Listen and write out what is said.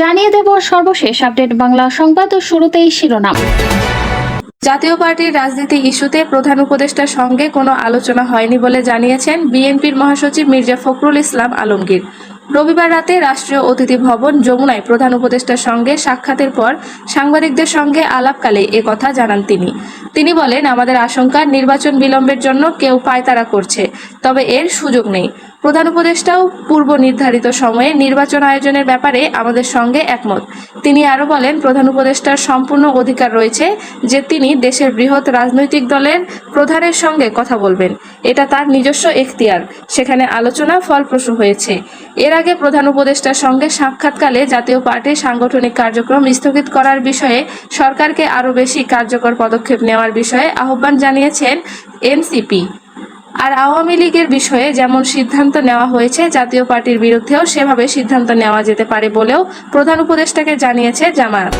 জানিয়ে দেব সর্বশেষ আপডেট বাংলা সংবাদ ও শুরুতেই শিরোনাম। জাতীয় পার্টির রাজনীতি ইস্যুতে প্রধান উপদেষ্টার সঙ্গে কোনো আলোচনা হয়নি বলে জানিয়েছেন বিএনপির মহাসচিব মির্জা ফখরুল ইসলাম আলমগীর। রবিবার রাতে রাষ্ট্রীয় অতিথি ভবন যমুনায় প্রধান উপদেষ্টার সঙ্গে সাক্ষাতের পর সাংবাদিকদের সঙ্গে আলাপকালে এ কথা জানান তিনি। তিনি বলেন, আমাদের আশঙ্কা, নির্বাচন বিলম্বের জন্য কেউ পায়তারা করছে, তবে এর সুযোগ নেই। প্রধান উপদেষ্টাও পূর্ব নির্ধারিত সময়ে নির্বাচন আয়োজনের ব্যাপারে আমাদের সঙ্গে একমত। তিনি আরও বলেন, প্রধান উপদেষ্টার সম্পূর্ণ অধিকার রয়েছে যে তিনি দেশের বৃহৎ রাজনৈতিক দলের প্রধানের সঙ্গে কথা বলবেন। এটা তার নিজস্ব এখতিয়ার। সেখানে আলোচনা ফলপ্রসূ হয়েছে। এর আগে প্রধান উপদেষ্টার সঙ্গে সাক্ষাৎকালে জাতীয় পার্টির সাংগঠনিক কার্যক্রম স্থগিত করার বিষয়ে সরকারকে আরও বেশি কার্যকর পদক্ষেপ নেওয়ার বিষয়ে আহ্বান জানিয়েছেন এনসিপি। আর আওয়ামী লীগের বিষয়ে যেমন সিদ্ধান্ত নেওয়া হয়েছে, জাতীয় পার্টির বিরুদ্ধেও সেভাবে সিদ্ধান্ত নেওয়া যেতে পারে বলেও প্রধান উপদেষ্টাকে জানিয়েছে জামায়াত।